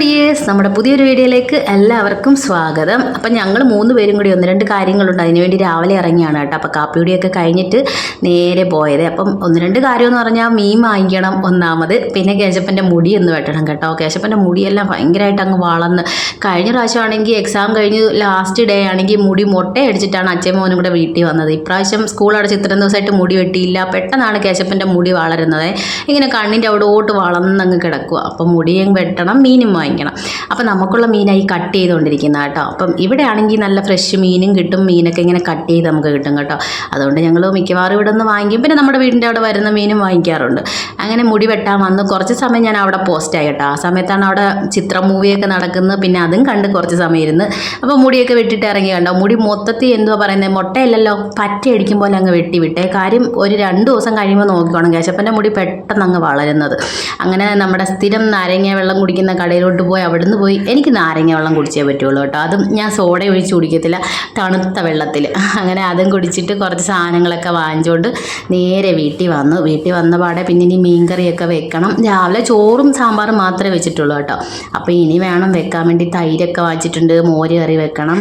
Dears നമ്മുടെ പുതിയൊരു വീഡിയോയിലേക്ക് എല്ലാവർക്കും സ്വാഗതം. അപ്പം ഞങ്ങൾ മൂന്ന് പേരും കൂടി ഒന്ന് രണ്ട് കാര്യങ്ങളുണ്ട്. അതിനുവേണ്ടി രാവിലെ ഇറങ്ങിയാണ് കേട്ടോ. അപ്പോൾ കാപ്പിയുടിയൊക്കെ കഴിഞ്ഞിട്ട് നേരെ പോയത്. അപ്പം ഒന്ന് രണ്ട് കാര്യം എന്ന് പറഞ്ഞാൽ മീൻ വാങ്ങിക്കണം ഒന്നാമത്. പിന്നെ കേശപ്പന്റെ മുടി ഒന്ന് വെട്ടണം കേട്ടോ. കേശപ്പന്റെ മുടിയെല്ലാം ഭയങ്കരമായിട്ട് അങ്ങ് വളർന്ന്. കഴിഞ്ഞ പ്രാവശ്യമാണെങ്കിൽ എക്സാം കഴിഞ്ഞ് ലാസ്റ്റ് ഡേ ആണെങ്കിൽ മുടി മുട്ടയടിച്ചിട്ടാണ് അച്ഛൻ മോനും കൂടെ വീട്ടിൽ വന്നത്. ഇപ്രാവശ്യം സ്കൂൾ അടച്ച് ഇത്രയും ദിവസമായിട്ട് മുടി വെട്ടിയില്ല. പെട്ടെന്നാണ് കേശപ്പന്റെ മുടി വളരുന്നത്. ഇങ്ങനെ കണ്ണിന്റെ അവിടോട്ട് വളർന്നങ്ങ് കിടക്കുക. അപ്പം മുടിയും വെട്ടണം മീനും വാങ്ങിക്കണം. അപ്പം നമുക്കുള്ള മീനായി കട്ട് ചെയ്തുകൊണ്ടിരിക്കുന്ന കേട്ടോ. അപ്പം ഇവിടെ ആണെങ്കിൽ നല്ല ഫ്രഷ് മീനും കിട്ടും. മീനൊക്കെ ഇങ്ങനെ കട്ട് ചെയ്ത് നമുക്ക് കിട്ടും കേട്ടോ. അതുകൊണ്ട് ഞങ്ങൾ മിക്കവാറും ഇവിടെ നിന്ന് വാങ്ങിക്കും. പിന്നെ നമ്മുടെ വീടിന്റെ അവിടെ വരുന്ന മീനും വാങ്ങിക്കാറുണ്ട്. അങ്ങനെ മുടി വെട്ടാൻ വന്ന് കുറച്ച് സമയം ഞാൻ അവിടെ പോസ്റ്റായി കേട്ടോ. ആ സമയത്താണ് അവിടെ ചിത്രം മൂവിയൊക്കെ നടക്കുന്നത്. പിന്നെ അതും കണ്ട് കുറച്ച് സമയം ഇരുന്ന്. അപ്പോൾ മുടിയൊക്കെ വെട്ടിട്ട് ഇറങ്ങി കണ്ടോ? മുടി മൊത്തത്തിൽ എന്തുവാ പറയുന്നത് മുട്ടയല്ലല്ലോ. പറ്റി അടിക്കും പോലെ അങ്ങ് വെട്ടി വിട്ടേ. കാര്യം ഒരു രണ്ട് ദിവസം കഴിയുമ്പോൾ നോക്കിക്കോണം കേശപ്പന്റെ മുടി പെട്ടെന്ന് അങ്ങ് വളരുന്നത്. അങ്ങനെ നമ്മുടെ സ്ഥിരം നാരങ്ങ വെള്ളം കുടിക്കുന്ന കടയിലോട്ട് പോയി അവിടുന്ന് പോയി. എനിക്ക് നാരങ്ങ വെള്ളം കുടിച്ചേ പറ്റുള്ളൂ കേട്ടോ. അതും ഞാൻ സോഡ ഒഴിച്ച് കുടിക്കത്തില്ല തണുത്ത വെള്ളത്തിൽ. അങ്ങനെ അതും കുടിച്ചിട്ട് കുറച്ച് സാധനങ്ങളൊക്കെ വാങ്ങിച്ചുകൊണ്ട് നേരെ വീട്ടിൽ വന്നു. വീട്ടിൽ വന്ന പാടെ പിന്നെ ഇനി മീൻകറിയൊക്കെ വെക്കണം. രാവിലെ ചോറും സാമ്പാറും മാത്രമേ വെച്ചിട്ടുള്ളൂ കേട്ടോ. അപ്പോൾ ഇനി വേണം വെക്കാൻ വേണ്ടി തൈരൊക്കെ വാങ്ങിച്ചിട്ടുണ്ട്. മോര് കറി വെക്കണം.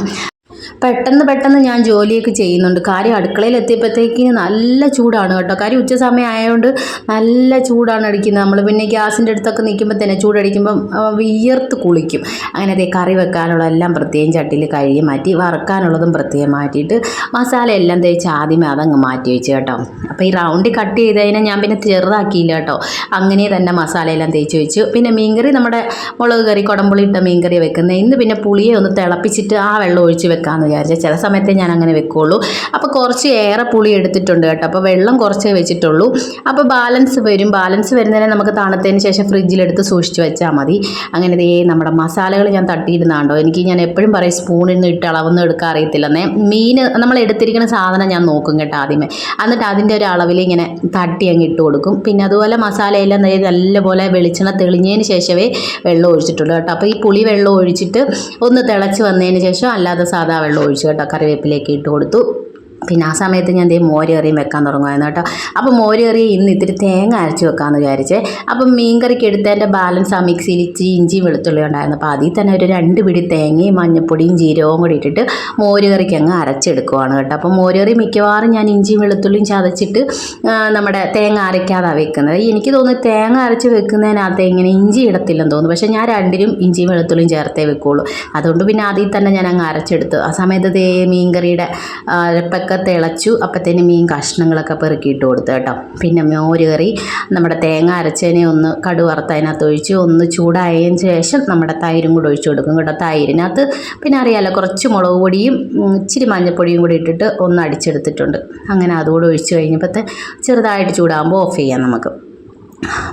പെട്ടെന്ന് പെട്ടെന്ന് ഞാൻ ജോലിയൊക്കെ ചെയ്യുന്നുണ്ട്. കാര്യം അടുക്കളയിൽ എത്തിയപ്പോഴത്തേക്ക് നല്ല ചൂടാണ് കേട്ടോ. കാര്യം ഉച്ച സമയം ആയതുകൊണ്ട് നല്ല ചൂടാണ് അടിക്കുന്നത്. നമ്മൾ പിന്നെ ഗ്യാസിന്റെ അടുത്തൊക്കെ നിൽക്കുമ്പോൾ തന്നെ ചൂടടിക്കുമ്പം വിയർത്ത് കുളിക്കും. അങ്ങനെ അതേ കറി വെക്കാനുള്ള എല്ലാം പ്രത്യേകം ചട്ടിയിൽ കഴുകി മാറ്റി വറുക്കാനുള്ളതും പ്രത്യേകം മാറ്റിയിട്ട് മസാല എല്ലാം തേച്ച് ആദ്യമേ അതങ്ങ് മാറ്റി വെച്ച് കേട്ടോ. അപ്പോൾ ഈ റൗണ്ടിൽ കട്ട് ചെയ്തതിനെ ഞാൻ പിന്നെ ചെറുതാക്കിയില്ല കേട്ടോ. അങ്ങനെ തന്നെ മസാലയെല്ലാം തേച്ച് വെച്ചു. പിന്നെ മീൻകറി നമ്മുടെ മുളക് കറി കുടമ്പുളി ഇട്ട മീൻകറി വെക്കുന്നത് ഇന്ന് പിന്നെ പുളിയെ ഒന്ന് തിളപ്പിച്ചിട്ട് ആ വെള്ളം ഒഴിച്ച് വെക്കാമെന്ന് വിചാരിച്ചാൽ ചില സമയത്തേ ഞാൻ അങ്ങനെ വെക്കുള്ളൂ. അപ്പോൾ കുറച്ച് ഏറെ പുളി എടുത്തിട്ടുണ്ട് കേട്ടോ. അപ്പോൾ വെള്ളം കുറച്ചേ വെച്ചിട്ടുള്ളൂ. അപ്പോൾ ബാലൻസ് വരും. ബാലൻസ് വരുന്നതിനെ നമുക്ക് തണുത്തതിന് ശേഷം ഫ്രിഡ്ജിലെടുത്ത് സൂക്ഷിച്ച് വെച്ചാൽ മതി. അങ്ങനെ ദേ നമ്മുടെ മസാലകൾ ഞാൻ തട്ടിയിടുന്നാണ്ടോ എനിക്ക് ഞാൻ എപ്പോഴും പറയും സ്പൂണിൽ നിന്ന് ഇട്ട് അളവൊന്നും എടുക്കാൻ അറിയത്തില്ലെന്നേ മീൻ നമ്മൾ എടുത്തിരിക്കുന്ന സാധനം ഞാൻ നോക്കും കേട്ടോ ആദ്യമേ. എന്നിട്ട് അതിന്റെ ഒരു അളവിൽ ഇങ്ങനെ തട്ടി അങ്ങ് ഇട്ട് കൊടുക്കും. പിന്നെ അതുപോലെ മസാലയെല്ലാം നല്ലപോലെ വെളിച്ചെണ്ണ തെളിഞ്ഞതിന് ശേഷമേ വെള്ളം ഒഴിച്ചിട്ടുള്ളൂ കേട്ടോ. അപ്പോൾ ഈ പുളി വെള്ളം ഒഴിച്ചിട്ട് ഒന്ന് തിളച്ച് വന്നതിന് ശേഷം അല്ലാതെ സാധാ വെള്ളം ഒഴിച്ചു കേട്ടോ കറിവേപ്പിലേക്ക് ഇട്ട് കൊടുത്തു പിന്നെ ആ സമയത്ത് ഞാൻ ദേ മോര് കറിയും വെക്കാൻ തുടങ്ങുമായിരുന്നു കേട്ടോ. അപ്പോൾ മോര് കറി ഇന്ന് ഇത്തിരി തേങ്ങ അരച്ച് വെക്കാമെന്ന് വിചാരിച്ചേ. അപ്പം മീൻ കറിക്ക് എടുത്തതിന്റെ ബാലൻസ് ആ മിക്സിയിൽ ഇച്ചിരി ഇഞ്ചിയും വെളുത്തുള്ളി ഉണ്ടായിരുന്നു. അപ്പോൾ അതിൽ തന്നെ ഒരു രണ്ട് പിടി തേങ്ങയും മഞ്ഞപ്പൊടിയും ജീരകവും കൂടി ഇട്ടിട്ട് മോര് കറിക്ക് അങ്ങ് അരച്ചെടുക്കുവാണ് കേട്ടോ. അപ്പോൾ മോര് കറി മിക്കവാറും ഞാൻ ഇഞ്ചിയും വെളുത്തുള്ളിയും ചതച്ചിട്ട് നമ്മുടെ തേങ്ങ അരയ്ക്കാതാണ് വെക്കുന്നത്. എനിക്ക് തോന്നുന്നു തേങ്ങ അരച്ച് വെക്കുന്നതിനകത്ത് ഇങ്ങനെ ഇഞ്ചി ഇടത്തില്ലെന്ന് തോന്നുന്നു. പക്ഷേ ഞാൻ രണ്ടിനും ഇഞ്ചിയും വെളുത്തുള്ളിയും ചേർത്തേ വെക്കുള്ളൂ. അതുകൊണ്ട് പിന്നെ അതിൽ തന്നെ ഞാൻ അങ്ങ് അരച്ചെടുത്തു. ആ സമയത്ത് ദേ മീൻകറിയുടെ തിളച്ചു അപ്പോഴത്തേന് മീൻ കഷ്ണങ്ങളൊക്കെ പെറുക്കിയിട്ട് കൊടുത്തു കേട്ടോ. പിന്നെ മോര് കറി നമ്മുടെ തേങ്ങ അരച്ചതിനെ ഒന്ന് കടു വറുത്ത് അതിനകത്ത് ഒഴിച്ച് ഒന്ന് ചൂടായതിന് ശേഷം നമ്മുടെ തൈരും കൂടെ ഒഴിച്ചു കൊടുക്കും കേട്ടോ. തൈരിനകത്ത് പിന്നെ അറിയാലോ കുറച്ച് മുളക് പൊടിയും ഇച്ചിരി മഞ്ഞൾപ്പൊടിയും കൂടി ഇട്ടിട്ട് ഒന്ന് അടിച്ചെടുത്തിട്ടുണ്ട്. അങ്ങനെ അതുകൂടെ ഒഴിച്ച് കഴിഞ്ഞപ്പോഴത്തെ ചെറുതായിട്ട് ചൂടാകുമ്പോൾ ഓഫ് ചെയ്യാം നമുക്ക്.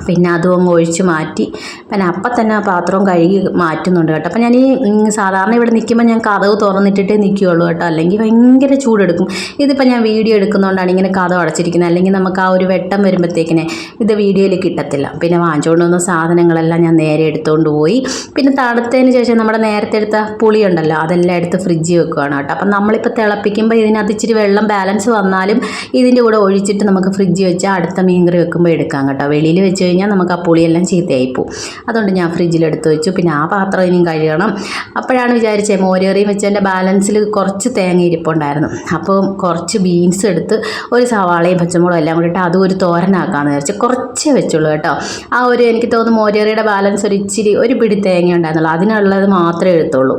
പിന്നെ അതും അങ്ങ് ഒഴിച്ച് മാറ്റി. പിന്നെ അപ്പം തന്നെ ആ പാത്രം കഴുകി മാറ്റുന്നുണ്ട് കേട്ടോ. അപ്പം ഞാൻ ഈ സാധാരണ ഇവിടെ നിൽക്കുമ്പോൾ ഞാൻ കഥവ് തുറന്നിട്ടിട്ടേ നിൽക്കുകയുള്ളൂ കേട്ടോ. അല്ലെങ്കിൽ ഭയങ്കര ചൂടെടുക്കും. ഇതിപ്പോൾ ഞാൻ വീഡിയോ എടുക്കുന്നതുകൊണ്ടാണ് ഇങ്ങനെ കഥ അടച്ചിരിക്കുന്നത്. അല്ലെങ്കിൽ നമുക്ക് ആ ഒരു വെട്ടം വരുമ്പോഴത്തേക്കിനെ ഇത് വീഡിയോയിൽ കിട്ടത്തില്ല. പിന്നെ വാങ്ങിച്ചുകൊണ്ട് വന്ന സാധനങ്ങളെല്ലാം ഞാൻ നേരെ എടുത്തുകൊണ്ട് പോയി. പിന്നെ തണുത്തതിന് ശേഷം നമ്മുടെ നേരത്തെ എടുത്ത പുളി ഉണ്ടല്ലോ അതെല്ലാം എടുത്ത് ഫ്രിഡ്ജിൽ വെക്കുകയാണ് കേട്ടോ. അപ്പം നമ്മളിപ്പോൾ തിളപ്പിക്കുമ്പോൾ ഇതിനകത്ത് ഇച്ചിരി വെള്ളം ബാലൻസ് വന്നാലും ഇതിന്റെ കൂടെ ഒഴിച്ചിട്ട് നമുക്ക് ഫ്രിഡ്ജിൽ വെച്ചാൽ അടുത്ത മീൻകറി വെക്കുമ്പോൾ എടുക്കാം കേട്ടോ. വെളിയിൽ വെച്ച് കഴിഞ്ഞാൽ നമുക്ക് ആ പുളിയെല്ലാം ചീത്തയായി പോകും അതുകൊണ്ട് ഞാൻ ഫ്രിഡ്ജിൽ എടുത്ത് വെച്ചു. പിന്നെ ആ പാത്രം ഇനിയും കഴുകണം. അപ്പോഴാണ് വിചാരിച്ചത് മോരേറിയും വെച്ചതിന്റെ ബാലൻസിൽ കുറച്ച് തേങ്ങ ഇരിപ്പുണ്ടായിരുന്നു. അപ്പോൾ കുറച്ച് ബീൻസ് എടുത്ത് ഒരു സവാളയും പച്ചമുളകും എല്ലാം കൂടി ഇട്ട് അതും ഒരു തോരനാക്കാമെന്ന് വിചാരിച്ചു കുറച്ചേ വെച്ചുള്ളൂ കേട്ടോ. ആ ഒരു എനിക്ക് തോന്നുന്നു മോരേറിയുടെ ബാലൻസ് ഒരു ഇച്ചിരി ഒരു പിടി തേങ്ങ ഉണ്ടായിരുന്നുള്ളൂ. അതിനുള്ളത് മാത്രമേ എടുത്തുള്ളൂ.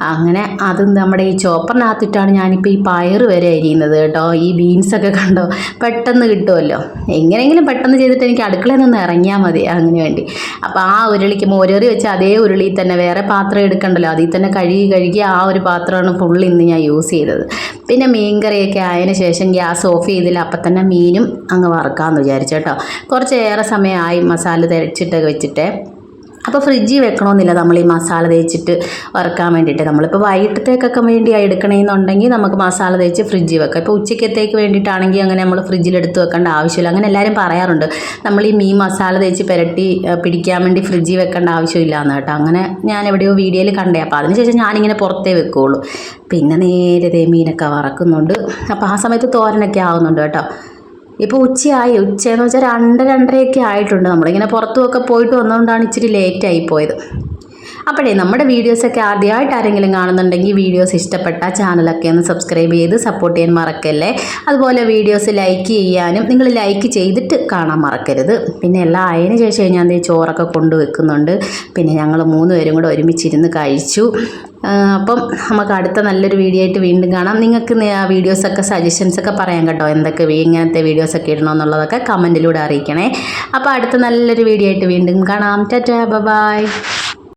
അങ്ങനെ അത് നമ്മുടെ ഈ ചോപ്പറിനകത്തിട്ടാണ് ഞാനിപ്പോൾ ഈ പയറ് വരെ അരിയുന്നത് കേട്ടോ. ഈ ബീൻസൊക്കെ കണ്ടോ? പെട്ടെന്ന് കിട്ടുമല്ലോ. എങ്ങനെയെങ്കിലും പെട്ടെന്ന് ചെയ്തിട്ട് എനിക്ക് അടുക്കളയിൽ നിന്ന് ഇറങ്ങിയാൽ മതി അങ്ങനെ വേണ്ടി. അപ്പോൾ ആ ഉരുളിക്ക് മോരേറി വെച്ച് അതേ ഉരുളിയിൽ തന്നെ വേറെ പാത്രം എടുക്കണ്ടല്ലോ. അതിൽ തന്നെ കഴുകി കഴുകി ആ ഒരു പാത്രമാണ് ഫുൾ ഇന്ന് ഞാൻ യൂസ് ചെയ്തത്. പിന്നെ മീൻകറിയൊക്കെ ആയതിനു ശേഷം ഗ്യാസ് ഓഫ് ചെയ്തില്ല. അപ്പം തന്നെ മീനും അങ്ങ് വറുക്കാമെന്ന് വിചാരിച്ചു കേട്ടോ. കുറച്ചേറെ സമയമായി മസാല തിരച്ചിട്ടൊക്കെ വെച്ചിട്ട്. അപ്പോൾ ഫ്രിഡ്ജിൽ വെക്കണമെന്നില്ല നമ്മൾ ഈ മസാല തേച്ചിട്ട് വറുക്കാൻ വേണ്ടിയിട്ട്. നമ്മളിപ്പോൾ വൈകിട്ടത്തേക്കൊക്കെ വേണ്ടി എടുക്കണമെന്നുണ്ടെങ്കിൽ നമുക്ക് മസാല തേച്ച് ഫ്രിഡ്ജിൽ വെക്കാം. ഇപ്പോൾ ഉച്ചക്കത്തേക്ക് വേണ്ടിയിട്ടാണെങ്കിൽ അങ്ങനെ നമ്മൾ ഫ്രിഡ്ജിൽ എടുത്ത് വെക്കേണ്ട ആവശ്യമില്ല. അങ്ങനെ എല്ലാവരും പറയാറുണ്ട്. നമ്മൾ ഈ മീൻ മസാല തേച്ച് പുരട്ടി പിടിക്കാൻ വേണ്ടി ഫ്രിഡ്ജിൽ വെക്കേണ്ട ആവശ്യമില്ല എന്ന് കേട്ടോ. അങ്ങനെ ഞാൻ എവിടെയോ വീഡിയോയിൽ കണ്ടേ. അപ്പോൾ അതിനുശേഷം ഞാനിങ്ങനെ പുറത്തേ വെക്കുകയുള്ളൂ പിന്നെ നേരത്തെ മീനൊക്കെ വറക്കുന്നുണ്ട്. അപ്പോൾ ആ സമയത്ത് തോരനൊക്കെ ആവുന്നുണ്ട് കേട്ടോ. ഇപ്പോൾ ഉച്ചയായി. ഉച്ചയെന്ന് വെച്ചാൽ രണ്ട് രണ്ടരയൊക്കെ ആയിട്ടുണ്ട്. നമ്മളിങ്ങനെ പുറത്തുമൊക്കെ പോയിട്ട് വന്നതുകൊണ്ടാണ് ഇച്ചിരി ആയി പോയത്. അപ്പോഴേ നമ്മുടെ വീഡിയോസൊക്കെ ആദ്യമായിട്ട് ആരെങ്കിലും കാണുന്നുണ്ടെങ്കിൽ വീഡിയോസ് ഇഷ്ടപ്പെട്ട ചാനലൊക്കെ ഒന്ന് സബ്സ്ക്രൈബ് ചെയ്ത് സപ്പോർട്ട് ചെയ്യാൻ മറക്കല്ലേ? അതുപോലെ വീഡിയോസ് ലൈക്ക് ചെയ്യാനും നിങ്ങൾ ലൈക്ക് ചെയ്തിട്ട് കാണാൻ മറക്കരുത്. പിന്നെ എല്ലാം ആയതിനു ശേഷം ഞാൻ ചോറൊക്കെ കൊണ്ടുവെക്കുന്നുണ്ട് പിന്നെ ഞങ്ങൾ മൂന്ന് പേരും കൂടെ ഒരുമിച്ചിരുന്ന് കഴിച്ചു. അപ്പം നമുക്ക് അടുത്ത നല്ലൊരു വീഡിയോ ആയിട്ട് വീണ്ടും കാണാം. നിങ്ങൾക്ക് വീഡിയോസൊക്കെ സജഷൻസൊക്കെ പറയാം കേട്ടോ. എന്തൊക്കെ ഇങ്ങനത്തെ വീഡിയോസൊക്കെ ഇടണമെന്നുള്ളതൊക്കെ കമന്റിലൂടെ അറിയിക്കണേ. അപ്പോൾ അടുത്ത നല്ലൊരു വീഡിയോ ആയിട്ട് വീണ്ടും കാണാം. Tata bye